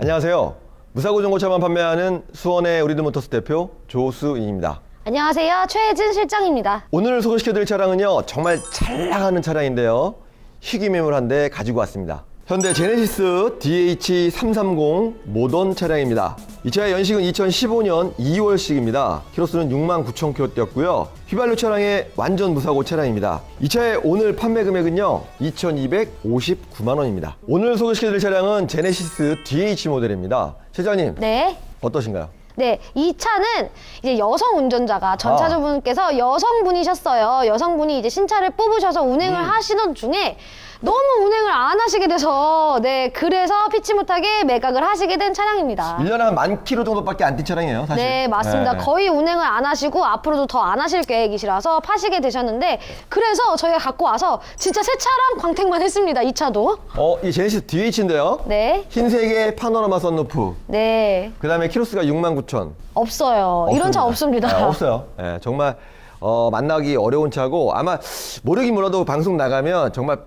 안녕하세요. 무사고 중고차만 판매하는 수원의 우리드모터스 대표 조수인입니다. 안녕하세요. 최혜진 실장입니다. 오늘 소개시켜드릴 차량은요 정말 잘 나가는 차량인데요 희귀 매물 한 대 가지고 왔습니다 현대 제네시스 DH330 모던 차량입니다. 이 차의 연식은 2015년 2월식입니다. 키로수는 6만 9천 킬로 뛰었고요. 휘발유 차량의 완전 무사고 차량입니다. 이 차의 오늘 판매 금액은요 2259만 원입니다. 오늘 소개시켜드릴 차량은 제네시스 DH 모델입니다. 실장님 네. 어떠신가요? 네, 이 차는 이제 여성 운전자가 전차주분께서 여성분이셨어요. 여성분이 이제 신차를 뽑으셔서 운행을 하시던 중에 너무 운행을 안 하시게 돼서 네, 그래서 피치 못하게 매각을 하시게 된 차량입니다. 1년에 한 만 킬로 정도밖에 안 뛴 차량이에요 사실 네, 맞습니다. 네. 거의 운행을 안 하시고 앞으로도 더 안 하실 계획이시라서 파시게 되셨는데 그래서 저희가 갖고 와서 진짜 새 차랑 광택만 했습니다. 이 차도. 어, 이 제네시스 DH인데요. 네. 흰색의 파노라마 선루프. 네. 그 다음에 키로수가 6만 9천. 없어요. 이런 차 없습니다. 네, 없어요. 네, 정말 어, 만나기 어려운 차고 아마 모르긴 몰라도 방송 나가면 정말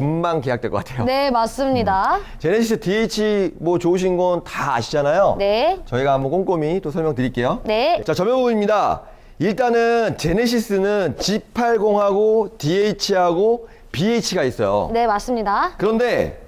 금방 계약될 것 같아요. 네, 맞습니다. 제네시스 DH 뭐 좋으신 건 다 아시잖아요. 네. 저희가 한번 꼼꼼히 또 설명드릴게요. 네. 자, 저명 부분입니다. 일단은 제네시스는 G80하고 DH하고 BH가 있어요. 네, 맞습니다. 그런데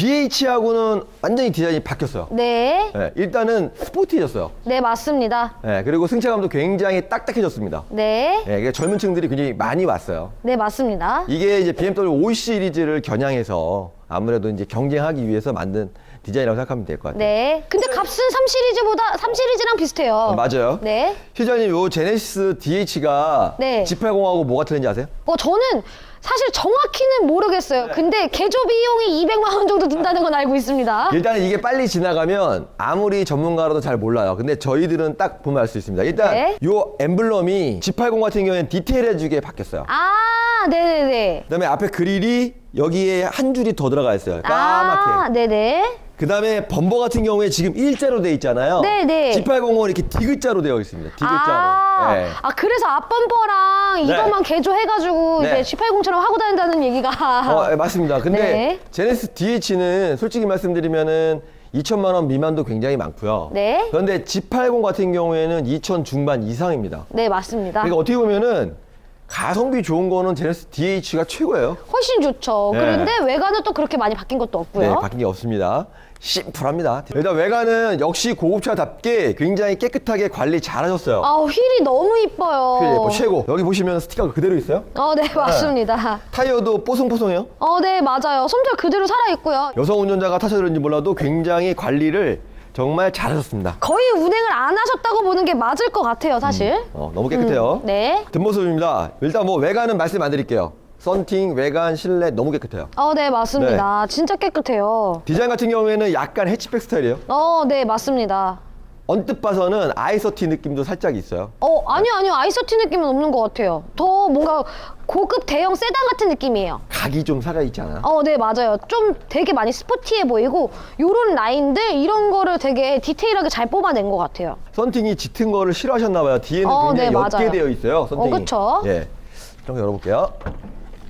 BH하고는 완전히 디자인이 바뀌었어요. 네. 네, 일단은 스포티해졌어요. 네, 맞습니다. 네, 그리고 승차감도 굉장히 딱딱해졌습니다. 네. 네, 이게 젊은 층들이 굉장히 많이 왔어요. 네, 맞습니다. 이게 이제 BMW 5 시리즈를 겨냥해서 아무래도 이제 경쟁하기 위해서 만든 디자인이라고 생각하면 될 것 같아요. 네. 근데 값은 3 시리즈보다 3 시리즈랑 비슷해요. 어, 맞아요. 네. 실장님, 요 제네시스 DH가 네. G80하고 뭐가 틀린지 아세요? 어, 저는 사실 정확히는 모르겠어요. 네. 근데 개조 비용이 200만 원 정도 든다는 건 알고 있습니다. 일단은 이게 빨리 지나가면 아무리 전문가라도 잘 몰라요. 근데 저희들은 딱 보면 알 수 있습니다. 일단 네. 요 엠블럼이 G80 같은 경우에는 디테일해지게 바뀌었어요. 아, 네네네. 그다음에 앞에 그릴이 여기에 한 줄이 더 들어가 있어요. 까맣게. 아, 네네. 그 다음에 범버 같은 경우에 지금 일자로 돼 있잖아요. 네 네. G80은 이렇게 디귿자로 되어 있습니다. 디귿자로. 아, 네. 아, 그래서 앞범퍼랑 이것만 개조해가지고 네. 이제 G80처럼 하고 다닌다는 얘기가. 어, 예, 맞습니다. 근데 네. 제네시스 DH는 솔직히 말씀드리면은 2천만 원 미만도 굉장히 많고요. 네. 그런데 G80 같은 경우에는 2천 중반 이상입니다. 네, 맞습니다. 그러니까 어떻게 보면은 가성비 좋은 거는 제네시스 DH가 최고예요. 훨씬 좋죠. 네. 그런데 외관은 또 그렇게 많이 바뀐 것도 없고요. 네, 바뀐 게 없습니다. 심플합니다. 일단 외관은 역시 고급차답게 굉장히 깨끗하게 관리 잘하셨어요. 아, 휠이 너무 이뻐요. 그게 예뻐, 최고. 여기 보시면 스티커가 그대로 있어요. 어, 네, 맞습니다. 타이어도 뽀송뽀송해요. 어, 네, 맞아요. 솜털 그대로 살아 있고요. 여성 운전자가 타셔서 그런지 몰라도 굉장히 관리를 정말 잘하셨습니다. 거의 운행을 안 하셨다고 보는 게 맞을 것 같아요, 사실. 어, 너무 깨끗해요. 네. 뒷모습입니다. 일단 뭐 외관은 말씀 안 드릴게요. 썬팅, 외관, 실내 너무 깨끗해요. 어, 네, 맞습니다. 진짜 깨끗해요. 디자인 같은 경우에는 약간 해치백 스타일이에요. 어, 네, 맞습니다. 언뜻 봐서는 아이서티 느낌도 살짝 있어요. 어, 아니요, 아니요. 아이서티 느낌은 없는 것 같아요. 더 뭔가 고급 대형 세단 같은 느낌이에요. 각이 좀 살아있지 않아요? 어, 네, 맞아요. 좀 되게 많이 스포티해 보이고, 요런 라인들, 이런 거를 되게 디테일하게 잘 뽑아낸 것 같아요. 썬팅이 짙은 거를 싫어하셨나 봐요. 뒤에는 어, 굉장히 네, 옅게 맞아요. 되어 있어요. 썬팅이. 어, 그쵸. 예. 좀 열어볼게요.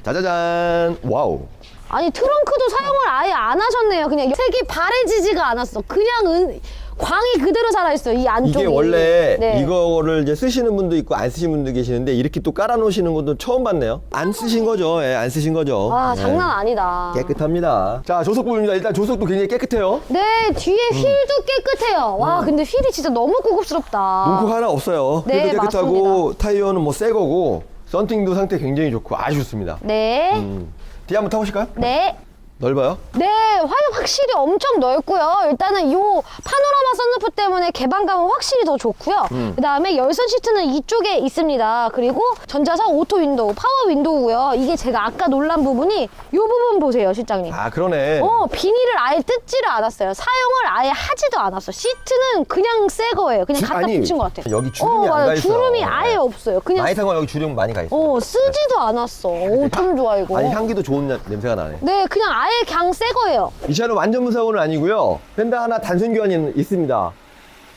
짜자잔. 와우. 아니, 트렁크도 사용을 아예 안 하셨네요. 그냥 색이 바래지지가 않았어. 그냥 은, 광이 그대로 살아있어요. 이 안쪽이. 이게 원래 네. 이거를 이제 쓰시는 분도 있고 안 쓰시는 분도 계시는데 이렇게 또 깔아놓으시는 분도 처음 봤네요. 안 쓰신 거죠? 예, 안 쓰신 거죠? 와, 예. 장난 아니다. 깨끗합니다. 자, 조석 부분입니다. 일단 조석도 굉장히 깨끗해요. 네, 뒤에 음. 휠도 깨끗해요. 와, 근데 휠이 진짜 너무 고급스럽다. 문콕 하나 없어요. 네, 휠도 깨끗하고 맞습니다. 타이어는 뭐 새 거고 썬팅도 상태 굉장히 좋고 아주 좋습니다. 네. 음. 뒤에 한번 타보실까요? 네. 넓어요? 네, 화면 확실히 엄청 넓고요. 일단은 요 파노라마 선루프 때문에 개방감은 확실히 더 좋고요. 음. 그다음에 열선 시트는 이쪽에 있습니다. 그리고 전자석 오토 윈도우, 파워 윈도우고요. 이게 제가 아까 놀란 부분이 요 부분 보세요, 실장님. 아, 그러네. 어, 비닐을 아예 뜯지를 않았어요. 사용을 아예 하지도 않았어. 시트는 그냥 새 거예요. 그냥 주- 갖다 아니, 붙인 것 같아요. 여기 주름이 어, 안 맞아요. 가 있어요. 주름이 아예 네. 없어요. 그냥 많이 탄건 여기 주름 많이 가 있어요. 어, 쓰지도 않았어. 오, 참 좋아 이거. 아니, 향기도 좋은 나- 냄새가 나네. 네, 그냥 아예 그냥 새 거예요. 이 차는 완전 무사고는 아니고요. 펜다 하나 단순 교환이 있습니다.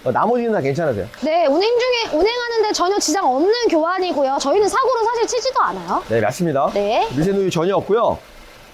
어, 나머지는 다 괜찮으세요? 네, 운행 중에 운행하는데 전혀 지장 없는 교환이고요. 저희는 사고로 사실 치지도 않아요. 네, 맞습니다. 네. 미세누유 전혀 없고요.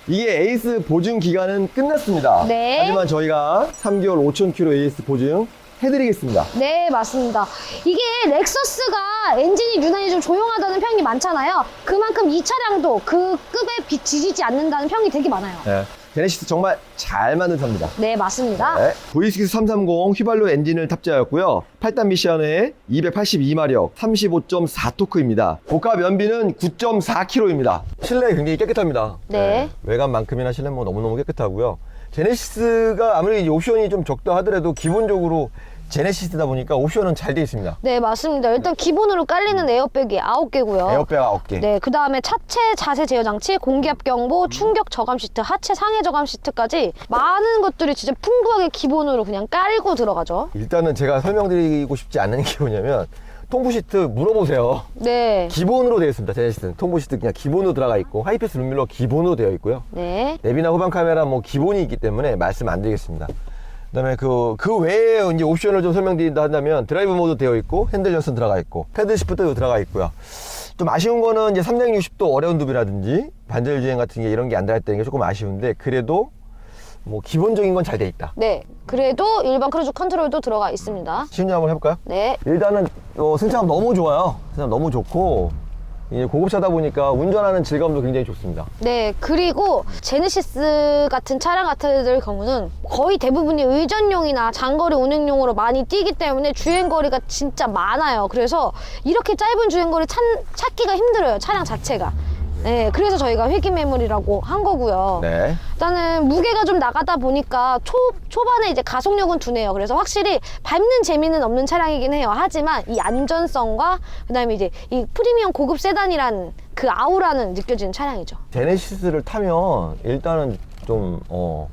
이게 에이스 보증 기간은 끝났습니다. 네. 하지만 저희가 3개월 5,000km 에이스 보증 해드리겠습니다. 네, 맞습니다. 이게 렉서스가 엔진이 유난히 좀 조용하다는 평이 많잖아요. 그만큼 이 차량도 그 급에 비- 지지지 않는다는 평이 되게 많아요. 네. 제네시스 정말 잘 만든 차입니다. 네, 맞습니다. 네. V6 330 휘발유 엔진을 탑재하였고요. 8단 미션에 282마력, 35.4토크입니다. 고가 연비는 9.4km입니다. 실내 굉장히 깨끗합니다. 네. 외관만큼이나 실내 뭐 너무너무 깨끗하고요. 제네시스가 아무리 옵션이 좀 적다 하더라도 기본적으로 제네시스다 보니까 옵션은 잘 되어 있습니다. 네, 맞습니다. 일단 기본으로 깔리는 에어백이 9개고요. 에어백 9개. 네, 그 다음에 차체 자세 제어 장치, 공기압 경보, 충격 저감 시트, 하체 상해 저감 시트까지 많은 것들이 진짜 풍부하게 기본으로 그냥 깔고 들어가죠. 일단은 제가 설명드리고 싶지 않은 게 뭐냐면 통부 시트 물어보세요. 네. 기본으로 되어 있습니다. 제네시스는 통부 시트 그냥 기본으로 들어가 있고 하이패스 룸밀러 기본으로 되어 있고요. 네. 내비나 후방 카메라 뭐 기본이 있기 때문에 말씀 안 드리겠습니다. 그다음에 그, 그 외에 이제 옵션을 좀 설명드린다 한다면 드라이브 모드 되어 있고 핸들 연선 들어가 있고 패드 시프트도 들어가 있고요. 좀 아쉬운 거는 이제 360도 어려운 두비라든지 반절 주행 같은 게 이런 게안 달았다는 게 조금 아쉬운데 그래도 뭐 기본적인 건 잘 돼 있다. 네. 그래도 일반 크루즈 컨트롤도 들어가 있습니다. 시운전 한번 해볼까요? 네. 일단은 어, 승차감 너무 좋아요. 승차감 너무 좋고 이제 고급차다 보니까 운전하는 질감도 굉장히 좋습니다. 네, 그리고 제네시스 같은 차량 같은 경우는 거의 대부분이 의전용이나 장거리 운행용으로 많이 뛰기 때문에 주행거리가 진짜 많아요. 그래서 이렇게 짧은 주행거리 찾, 찾기가 힘들어요, 차량 자체가. 네, 그래서 저희가 회기 매물이라고 한 거고요. 네. 일단은 무게가 좀 나가다 보니까 초, 초반에 이제 가속력은 두네요. 그래서 확실히 밟는 재미는 없는 차량이긴 해요. 하지만 이 안전성과 그다음에 이제 이 프리미엄 고급 세단이라는 그 아우라는 느껴지는 차량이죠. 제네시스를 타면 일단은 좀 어,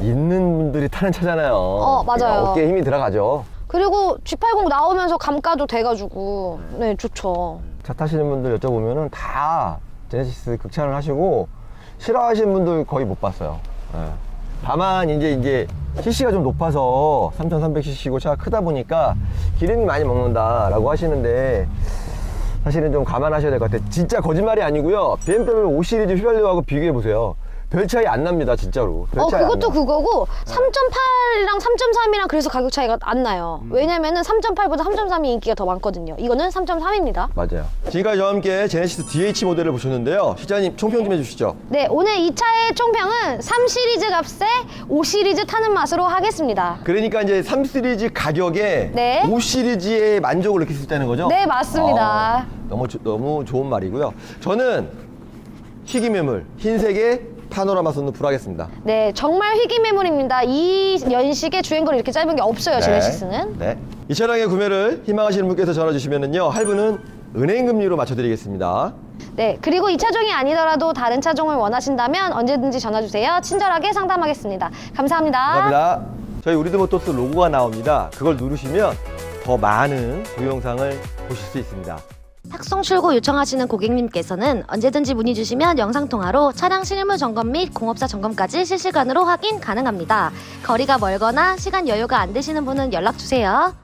있는 분들이 타는 차잖아요. 어, 맞아요. 그러니까 어깨에 힘이 들어가죠. 그리고 G80 나오면서 감가도 돼가지고 네 좋죠. 차 타시는 분들 여쭤보면은 다 제네시스 극찬을 하시고 싫어하시는 분들 거의 못 봤어요. 예. 다만 이제 이제 CC가 좀 높아서 3,300cc고 차가 크다 보니까 기름이 많이 먹는다라고 하시는데 사실은 좀 감안하셔야 될 것 같아요. 진짜 거짓말이 아니고요. BMW 5 시리즈 휘발유하고 비교해 보세요. 별 차이 안 납니다, 진짜로. 별 어 차이 안 그것도 나요. 그거고 3.8이랑 3.3이랑 그래서 가격 차이가 안 나요. 음. 왜냐면은 3.8보다 3.3이 인기가 더 많거든요. 이거는 3.3입니다. 맞아요. 지금까지 저와 함께 제네시스 DH 모델을 보셨는데요. 시장님 총평 좀 해주시죠. 네 오늘 이 차의 총평은 3 시리즈 값에 5 시리즈 타는 맛으로 하겠습니다. 그러니까 이제 3 시리즈 가격에 네. 5 시리즈의 만족을 느낄 수 있다는 거죠? 네, 맞습니다. 어, 너무 조- 너무 좋은 말이고요. 저는 희귀매물 흰색의 파노라마 선루프를 하겠습니다. 네, 정말 희귀 매물입니다. 이 연식에 주행거리 이렇게 짧은 게 없어요, 제네시스는. 네. 이 차량의 구매를 희망하시는 분께서 전화 주시면은요 할부는 은행 금리로 맞춰 드리겠습니다. 네, 그리고 이 차종이 아니더라도 다른 차종을 원하신다면 언제든지 전화 주세요. 친절하게 상담하겠습니다. 감사합니다. 감사합니다. 저희 우리드모토스 로고가 나옵니다. 그걸 누르시면 더 많은 동영상을 보실 수 있습니다. 탁송 출고 요청하시는 고객님께서는 언제든지 문의 주시면 영상통화로 차량 실무 점검 및 공업사 점검까지 실시간으로 확인 가능합니다. 거리가 멀거나 시간 여유가 안 되시는 분은 연락 주세요.